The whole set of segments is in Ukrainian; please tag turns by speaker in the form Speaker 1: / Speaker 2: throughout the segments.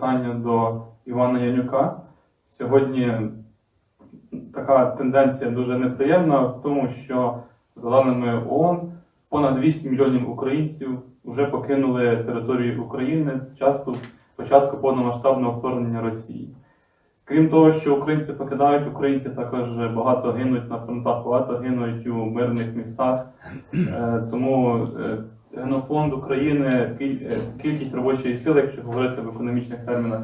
Speaker 1: питання до Івана Янюка. Сьогодні така тенденція дуже неприємна в тому, що за даними ООН понад 200 мільйонів українців вже покинули територію України з часу початку повномасштабного вторгнення Росії. Крім того, що українці покидають, українці також багато гинуть на фронтах, багато гинуть у мирних містах. Е, Тому генофонд України, е, кількість робочої сили, якщо говорити в економічних термінах,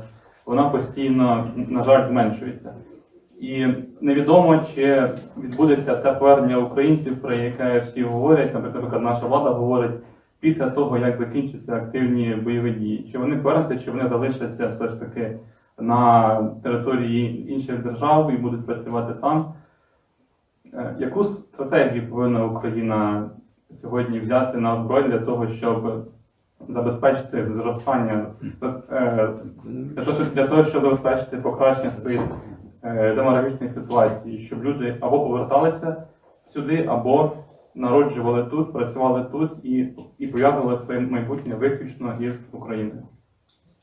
Speaker 1: вона постійно, на жаль, зменшується. І невідомо, чи відбудеться те повернення українців, про яке всі говорять, наприклад, наша влада говорить, після того, як закінчаться активні бойові дії. Чи вони повернуться, чи вони залишаться все ж таки на території інших держав і будуть працювати там. Е, Яку стратегію повинна Україна сьогодні взяти на озброєння для того, щоб забезпечити зростання е, для того, щоб, для того, щоб забезпечити покращення своєї е, демографічної ситуації, щоб люди або поверталися сюди, або народжували тут, працювали тут і, і пов'язували своє майбутнє виключно із Україною.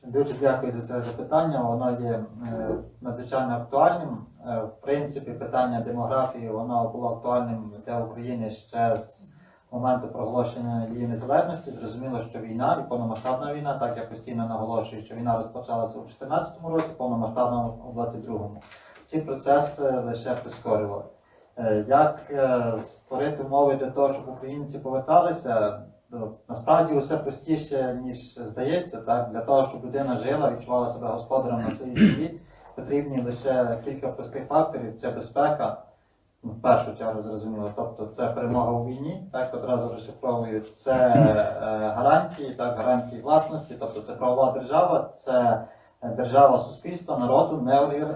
Speaker 2: Дуже дякую за це запитання. Воно є е, надзвичайно актуальним. В принципі, питання демографії воно було актуальним для України ще з моменту проголошення її незалежності. Зрозуміло, що війна і повномасштабна війна, так я постійно наголошую, що війна розпочалася у 2014 році, повномасштабна у 2022. Ці процеси лише прискорювали. Е, Як е, створити умови для того, щоб українці поверталися? Ну, Насправді все простіше, ніж здається, так для того, щоб людина жила, відчувала себе господарем на своїй землі, потрібні лише кілька простих факторів: це безпека, в першу чергу зрозуміло. Тобто це перемога у війні, так одразу розшифровую, це е, гарантії, так гарантії власності, тобто це правова держава, це держава суспільства, народу,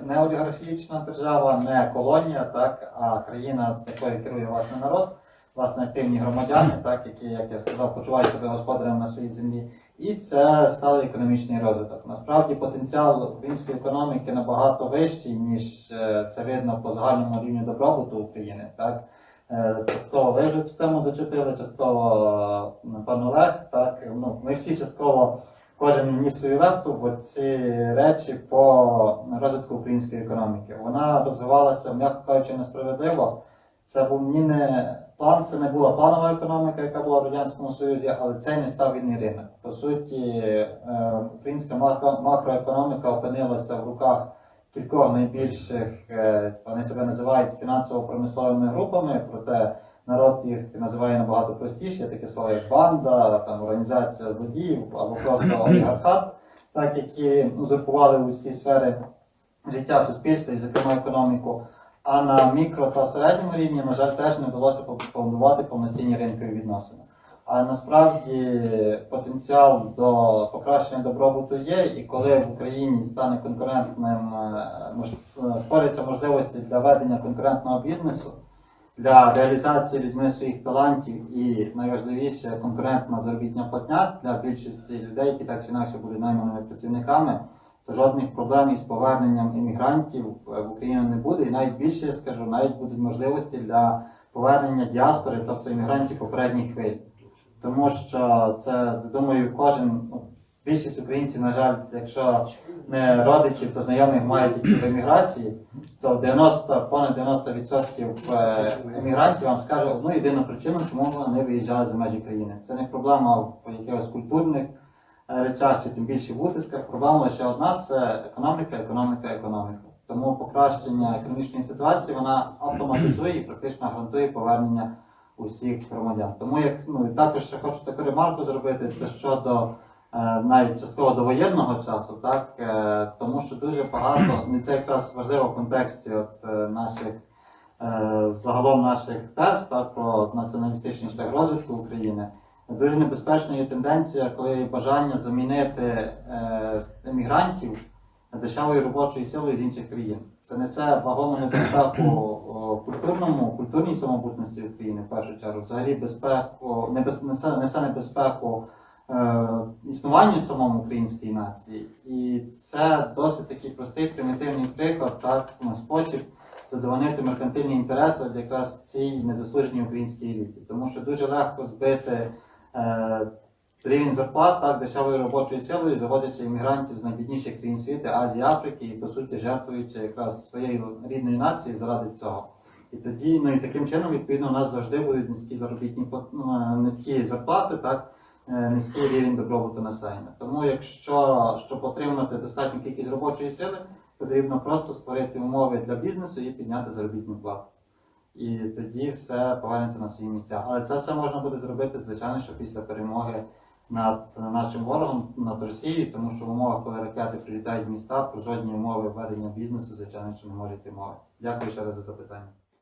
Speaker 2: не олігархічна держава, не колонія, так, а країна, якою керує власне народ власне активні громадяни, так, які, як я сказав, почувають себе господарем на своїй землі. І це сталий економічний розвиток. Насправді потенціал української економіки набагато вищий, ніж е, це видно по загальному рівню добробуту України. Так? Е, Частково ви вже цю тему зачепили, частково е, пан Олег. Так? Ну, ми всі частково кожен вніс свою лепту в ці речі по розвитку української економіки. Вона розвивалася, м'яко кажучи, несправедливо. Це був ні не план, це не була планова економіка, яка була в Радянському Союзі, але це не став вільний ринок. По суті, е, українська макроекономіка опинилася в руках кількох найбільших, е, вони себе називають фінансово-промисловими групами, проте народ їх називає набагато простіше, таке слово як банда, там організація злодіїв або просто олігархат, так які узурпували усі сфери життя суспільства і, зокрема, економіку. А на мікро та середньому рівні, на жаль, теж не вдалося побудувати повноцінні ринкові відносини. А насправді потенціал до покращення добробуту є, і коли в Україні стане конкурентним, е, створяться можливості для ведення конкурентного бізнесу, для реалізації людьми своїх талантів і найважливіше конкурентна заробітня платня для більшості людей, які так чи інакше будуть найманими працівниками, то жодних проблем із поверненням іммігрантів в Україну не буде. І навіть більше я скажу, навіть будуть можливості для повернення діаспори, тобто іммігрантів попередніх хвиль. Тому що це, думаю, кожен, ну, більшість українців, на жаль, якщо не родичів, то знайомих мають які в еміграції, то 90, понад 90% е, емігрантів вам скаже одну єдину причину, чому вони виїжджали за межі країни. Це не проблема в якихось культурних речах чи тим більше в утисках. Проблема лише одна це економіка, економіка, економіка. Тому покращення економічної ситуації вона автоматизує і практично гарантує повернення усіх громадян. Тому як ну і також ще хочу таку ремарку зробити, це щодо е, навіть частково до воєнного часу, так е, тому що дуже багато, ну і це якраз важливо в контексті от е, наших е, загалом наших тез так, про націоналістичний шлях розвитку України. Дуже небезпечною є тенденція, коли є бажання замінити е, емігрантів дешевою робочою силою з інших країн. Це несе вагому небезпеку культурному, культурній самобутності України, в першу чергу, взагалі безпеку, небез, несе, небезпеку е, існуванню самому української нації. І це досить такий простий примітивний приклад, так, ну, спосіб задовольнити меркантильні інтереси от якраз цій незаслуженій українській еліті. Тому що дуже легко збити рівень зарплат, так, дешевою робочою силою, завозячи іммігрантів з найбідніших країн світу, Азії, Африки, і по суті жертвуючи якраз своєю рідною нацією заради цього. І тоді, ну і таким чином, відповідно, у нас завжди будуть низькі заробітні ну, е, низькі зарплати, так, е, низький рівень добробуту населення. Тому, якщо щоб отримати достатню кількість робочої сили, потрібно просто створити умови для бізнесу і підняти заробітну плату. І тоді все повернеться на свої місця. Але це все можна буде зробити, звичайно, що після перемоги над нашим ворогом, над Росією, тому що в умовах, коли ракети прилітають в міста, про жодні умови ведення бізнесу, звичайно, що не може йти мови. Дякую ще раз за запитання.